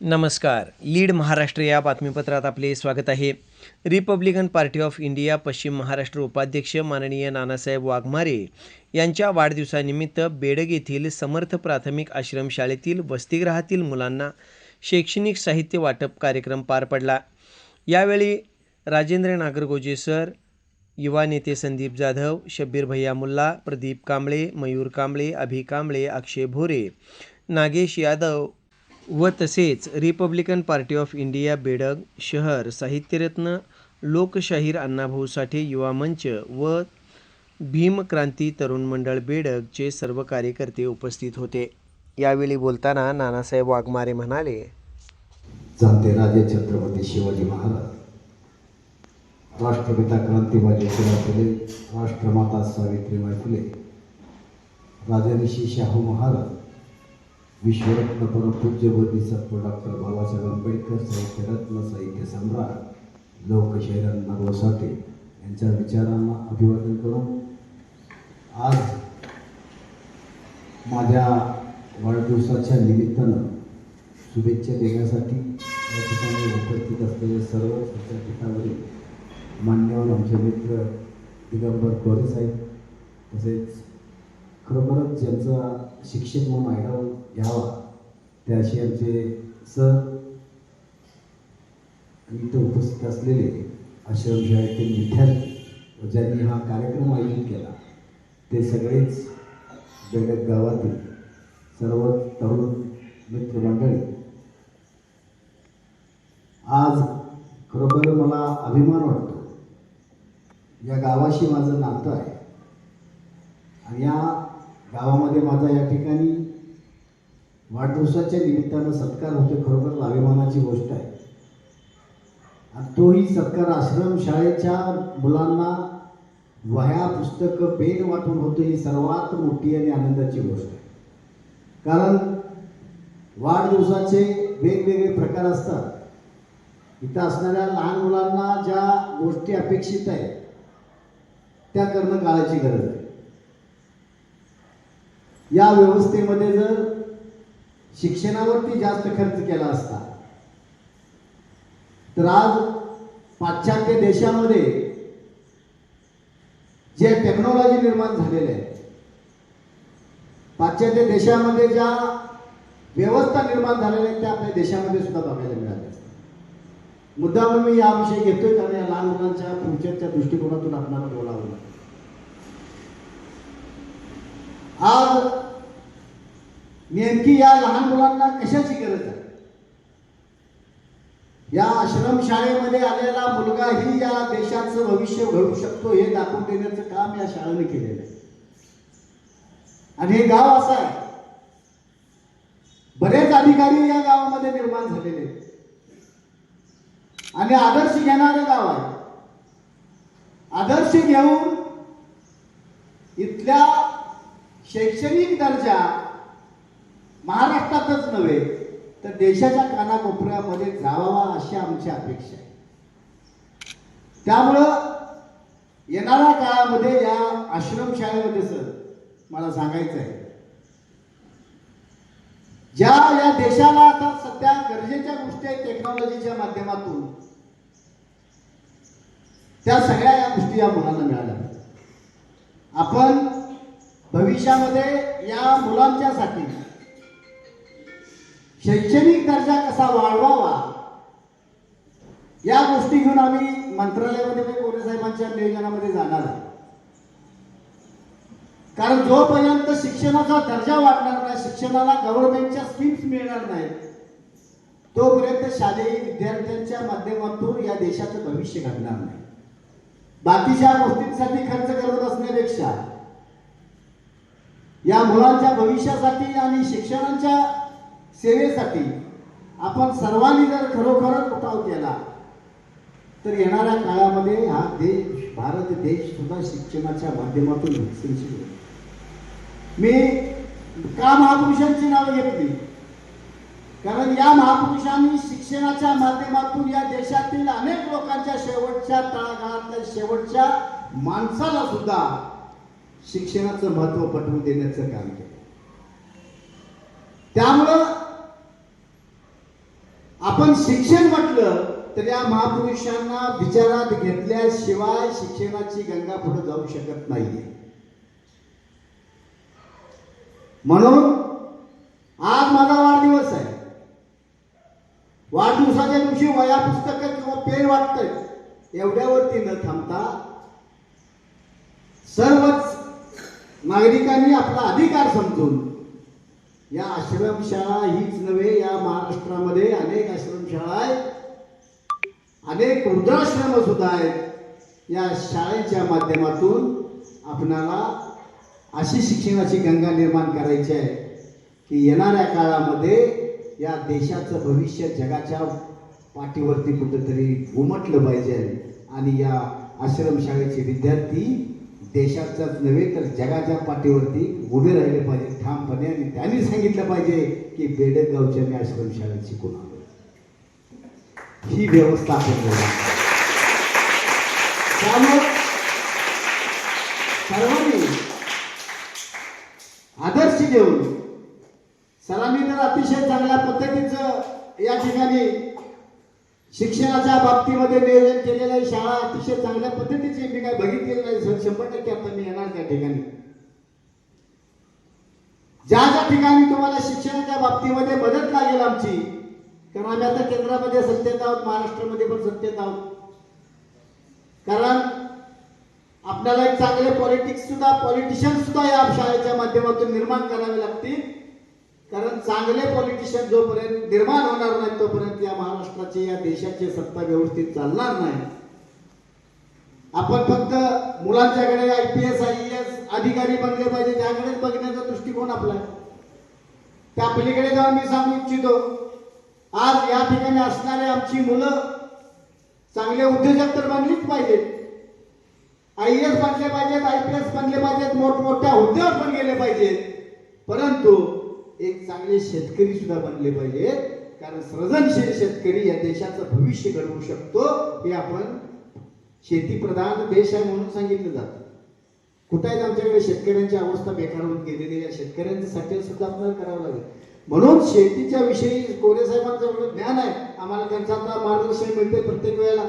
नमस्कार. लीड महाराष्ट्र या बातमीपत्रात आपले स्वागत आहे. रिपब्लिकन पार्टी ऑफ इंडिया पश्चिम महाराष्ट्र उपाध्यक्ष माननीय नानासाहेब वाघमारे यांच्या वाढदिवसानिमित्त बेडग येथील समर्थ प्राथमिक आश्रमशाळेतील वसतिगृहातील मुलांना शैक्षणिक साहित्य वाटप कार्यक्रम पार पडला. यावेळी राजेंद्र नागरगोजे सर युवा नेते संदीप जाधव शब्बीर भैया मुल्ला प्रदीप कांबळे मयूर कांबळे अभि कांबळे अक्षय भोरे नागेश यादव व तसेच Republican party of India Bedag शहर साहित्यरत्न लोकशाहीर अण्णाभाऊ साठे युवा मंच व भीम क्रांती तरुण मंडळ बेडगचे सर्व कार्यकर्ते उपस्थित होते. यावेळी बोलताना नानासाहेब वाघमारे म्हणाले जाते राजे छत्रपती शिवाजी महाराज. राष्ट्रपिता क्रांतिबाई ज्योतिराव फुले राष्ट्रमाता सावित्रीबाई फुले. राजर्षी शाहू महाराज. विश्वरत्न परमपूज्य सत्व डॉक्टर बाबासाहेब आंबेडकर साहित्यरत्न साहित्य सम्राट लोकशाहीर रोसाटे यांच्या विचारांना अभिवादन करून आज माझ्या वाढदिवसाच्या निमित्तानं शुभेच्छा देण्यासाठी या ठिकाणी उपस्थित असलेले सर्व विद्यापीठावरील मान्यवर आमचे मित्र दिगंबर कोरे साहेब तसेच खरोखरच ज्यांचा शिक्षक म्हणून आयडॉल घ्यावा त्याशी आमचे सर आणि इथं उपस्थित असलेले आश्रमशाळेतील विद्यार्थी ज्यांनी हा कार्यक्रम आयोजित केला ते सगळेच बेडक गावातील सर्व तरुण मित्रमंडळी. आज खरोखर मला अभिमान वाटतो. या गावाशी माझं नातं आहे. आणि या गावामध्ये माझा या ठिकाणी वाढदिवसाच्या निमित्तानं सत्कार होतो खरोखर अभिमानाची गोष्ट आहे. आणि तोही सत्कार आश्रम शाळेच्या मुलांना वह्या पुस्तकं पेन वाटून होतं ही सर्वात मोठी आणि आनंदाची गोष्ट आहे. कारण वाढदिवसाचे वेगवेगळे प्रकार असतात. इथं असणाऱ्या लहान मुलांना ज्या गोष्टी अपेक्षित आहेत त्या करणं काळाची गरज आहे. या व्यवस्थेमध्ये जर शिक्षणावरती जास्त खर्च केला असता तर आज पाश्चात्य देशामध्ये जे टेक्नॉलॉजी निर्माण झालेले आहे पाश्चात्य देशामध्ये ज्या व्यवस्था निर्माण झालेल्या आहेत त्या आपल्या देशामध्ये सुद्धा बघायला मिळाल्या. मुद्दा मुद्दाम मी या विषयी घेतोय कारण या लहान मुलांच्या फ्युचरच्या दृष्टिकोनातून आपल्याला बोलावं आज नेमकी या लहान मुलांना कशाची गरज आहे? या आश्रम शाळेमध्ये आलेला मुलगाही या देशाचं भविष्य घडू शकतो हे दाखवून देण्याचं काम या शाळेने केलेलं आहे. आणि हे गाव असं आहे. बरेच अधिकारी या गावामध्ये निर्माण झालेले आहेत. आणि आदर्श घेणारं गाव आहे. आदर्श घेऊन इथल्या शैक्षणिक दर्जा महाराष्ट्रातच नव्हे तर देशाच्या कानाकोपऱ्यामध्ये जावावा अशी आमची अपेक्षा आहे. त्यामुळं येणाऱ्या काळामध्ये या आश्रमशाळेमध्ये सर मला सांगायचं आहे. ज्या या देशाला आता सध्या गरजेच्या गोष्टी आहेत टेक्नॉलॉजीच्या माध्यमातून त्या सगळ्या या गोष्टी या मुलांना मिळाल्या. आपण भविष्यामध्ये या मुलांच्यासाठी शैक्षणिक दर्जा कसा वाढवावा? या गोष्टी घेऊन आम्ही मंत्रालयामध्ये मी कोरे साहेबांच्या नियोजनामध्ये जाणार आहे. कारण जोपर्यंत शिक्षणाचा दर्जा वाढणार नाही शिक्षणाला गव्हर्नमेंटच्या स्कीम्स मिळणार नाहीत तोपर्यंत शालेय विद्यार्थ्यांच्या माध्यमातून या देशाचं भविष्य घडणार नाही. बाकीच्या गोष्टींसाठी खर्च करत असण्यापेक्षा या मुलांच्या भविष्यासाठी आणि शिक्षणाच्या सेवेसाठी आपण सर्वांनी जर खरोखरच उठाव केला तर येणाऱ्या काळामध्ये हा देश भारत देश सुद्धा शिक्षणाच्या माध्यमातून विकसनशील होईल. मी का महापुरुषांची नावं घेतली कारण या महापुरुषांनी शिक्षणाच्या माध्यमातून या देशातील अनेक लोकांच्या शेवटच्या तळागाळातल्या शेवटच्या माणसाला सुद्धा शिक्षणाचं महत्त्व पटवून देण्याचं काम केलं. त्यामुळं आपण शिक्षण म्हटलं तर या महापुरुषांना विचारात घेतल्याशिवाय शिक्षणाची गंगा पुढे जाऊ शकत नाहीये. म्हणून आज माझा वाढदिवस आहे. वाढदिवसाच्या दिवशी वया पुस्तक किंवा पेन वाटतंय. एवढ्यावरती न थांबता सर्वच नागरिकांनी आपला अधिकार समजून. या आश्रमशाळा हीच नव्हे या महाराष्ट्रामध्ये अनेक आश्रमशाळा आहेत. अनेक वृद्धाश्रम सुद्धा आहेत. या शाळेच्या माध्यमातून आपणाला अशी शिक्षणाची गंगा निर्माण करायची आहे की येणाऱ्या काळामध्ये या देशाचं भविष्य जगाच्या पाठीवरती कुठंतरी उमटलं पाहिजे. आणि या आश्रमशाळेचे विद्यार्थी देशाचाच नव्हे तर जगाच्या पाठीवरती उभे राहिले पाहिजे ठामपणे आणि त्यांनी सांगितलं पाहिजे की बेडगावच्या मी आश्रमशाळेत शिकून आलो. ही व्यवस्था आपण त्यामुळे सर्वांनी आदर्श घेऊन सरांनी तर अतिशय चांगल्या पद्धतीचं या ठिकाणी शिक्षणाच्या बाबतीमध्ये नियोजन केलेलं आहे. शाळा अतिशय चांगल्या पद्धतीची मी काय बघितलेलं नाही. सर शंभर टक्के आता मी येणार त्या ठिकाणी. ज्या ज्या ठिकाणी तुम्हाला शिक्षणाच्या बाबतीमध्ये मदत लागेल आमची कारण आम्ही आता केंद्रामध्ये सत्तेत आहोत महाराष्ट्रामध्ये पण सत्तेत आहोत. कारण आपल्याला एक चांगले पॉलिटिक्स सुद्धा पॉलिटिशियन सुद्धा या शाळेच्या माध्यमातून निर्माण करावे लागतील. कारण चांगले पॉलिटिशियन जोपर्यंत निर्माण होणार नाही तोपर्यंत या महाराष्ट्राची या देशाची सत्ता व्यवस्थित चालणार नाही. आपण फक्त मुलांच्याकडे I P S I S अधिकारी बनले पाहिजे त्याकडेच बघण्याचा दृष्टिकोन आपला आहे. त्या पलीकडे जाऊन मी सांगू इच्छितो आज या ठिकाणी असणारे आमची मुलं चांगले उद्योजक तर बनलीच पाहिजेत. आय एस बनले पाहिजेत आय पी एस बनले पाहिजेत मोठमोठ्या हुद्द्यावर पण गेले पाहिजेत. परंतु एक चांगले शेतकरी सुद्धा बनले पाहिजेत कारण सृजनशील शेतकरी या देशाचं भविष्य घडवू शकतो हे आपण शेतीप्रधान देश आहे म्हणून सांगितलं जातं. कुठे आहेत आमच्याकडे शेतकऱ्यांची अवस्था बेकार होत गेलेली या शेतकऱ्यांसाठी सुद्धा आपल्याला करावं लागेल. म्हणून शेतीच्या विषयी कोरे साहेबांचं एवढं ज्ञान आहे. आम्हाला त्यांचं आता मार्गदर्शन मिळते प्रत्येक वेळेला.